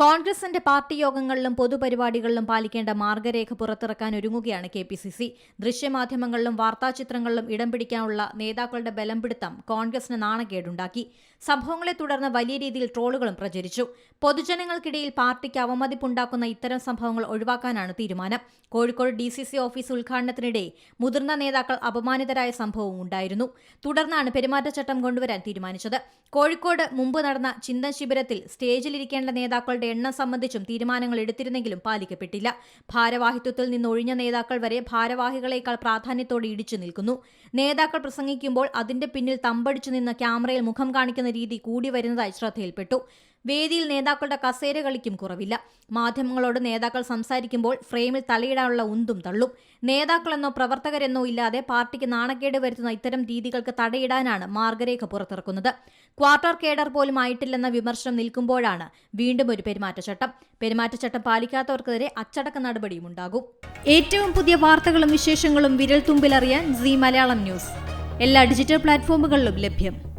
കോൺഗ്രസിന്റെ പാർട്ടി യോഗങ്ങളിലും പൊതുപരിപാടികളിലും പാലിക്കേണ്ട മാർഗരേഖ പുറത്തിറക്കാൻ ഒരുങ്ങുകയാണ് കെ പി സി സി. ദൃശ്യമാധ്യമങ്ങളിലും വാർത്താചിത്രങ്ങളിലും ഇടം പിടിക്കാനുള്ള നേതാക്കളുടെ ബലം പിടുത്തം കോൺഗ്രസിന് നാണക്കേടുണ്ടാക്കി. സംഭവങ്ങളെ തുടർന്ന് വലിയ രീതിയിൽ ട്രോളുകളും പ്രചരിച്ചു. പൊതുജനങ്ങൾക്കിടയിൽ പാർട്ടിക്ക് അവമതിപ്പുണ്ടാക്കുന്ന ഇത്തരം സംഭവങ്ങൾ ഒഴിവാക്കാനാണ് തീരുമാനം. Kozhikode D C C office ഉദ്ഘാടനത്തിനിടെ മുതിർന്ന നേതാക്കൾ അപമാനിതരായ സംഭവവും ഉണ്ടായിരുന്നു. തുടർന്നാണ് പെരുമാറ്റച്ചട്ടം കൊണ്ടുവരാൻ തീരുമാനിച്ചത്. കോഴിക്കോട് മുമ്പ് നടന്ന ചിന്തൻ ശിബിരത്തിൽ സ്റ്റേജിലിരിക്കേണ്ട നേതാക്കളുടെ എണ്ണം സംബന്ധിച്ചും തീരുമാനങ്ങൾ എടുത്തിരുന്നെങ്കിലും പാലിക്കപ്പെട്ടില്ല. ഭാരവാഹിത്വത്തിൽ നിന്ന് ഒഴിഞ്ഞ നേതാക്കൾ വരെ ഭാരവാഹികളെക്കാൾ പ്രാധാന്യത്തോടെ ഇടിച്ചു നിൽക്കുന്നു. നേതാക്കൾ പ്രസംഗിക്കുമ്പോൾ അതിന്റെ പിന്നിൽ തമ്പടിച്ചു നിന്ന് ക്യാമറയിൽ മുഖം കാണിക്കുന്ന രീതി കൂടി വരുന്നതായി ശ്രദ്ധയിൽപ്പെട്ടു. വേദിയിൽ നേതാക്കളുടെ കസേര കളിക്കും കുറവില്ല. മാധ്യമങ്ങളോട് നേതാക്കൾ സംസാരിക്കുമ്പോൾ ഫ്രെയിമിൽ തലയിടാനുള്ള ഉന്തും തള്ളും. നേതാക്കളെന്നോ പ്രവർത്തകരെന്നോ ഇല്ലാതെ പാർട്ടിക്ക് നാണക്കേട് വരുത്തുന്ന ഇത്തരം രീതികൾക്ക് തടയിടാനാണ് മാർഗരേഖ പുറത്തിറക്കുന്നത്. ക്വാർട്ടർ കേഡർ പോലും ആയിട്ടില്ലെന്ന വിമർശനം നിൽക്കുമ്പോഴാണ് വീണ്ടും ഒരു പെരുമാറ്റച്ചട്ടം. പെരുമാറ്റച്ചട്ടം പാലിക്കാത്തവർക്കെതിരെ അച്ചടക്ക നടപടിയും ഉണ്ടാകും. ഏറ്റവും പുതിയ വാർത്തകളും വിശേഷങ്ങളും വിരൽ തുമ്പിലറിയാൻ സി മലയാളം ന്യൂസ്. എല്ലാ ഡിജിറ്റൽ പ്ലാറ്റ്ഫോമുകളിലും ലഭ്യം.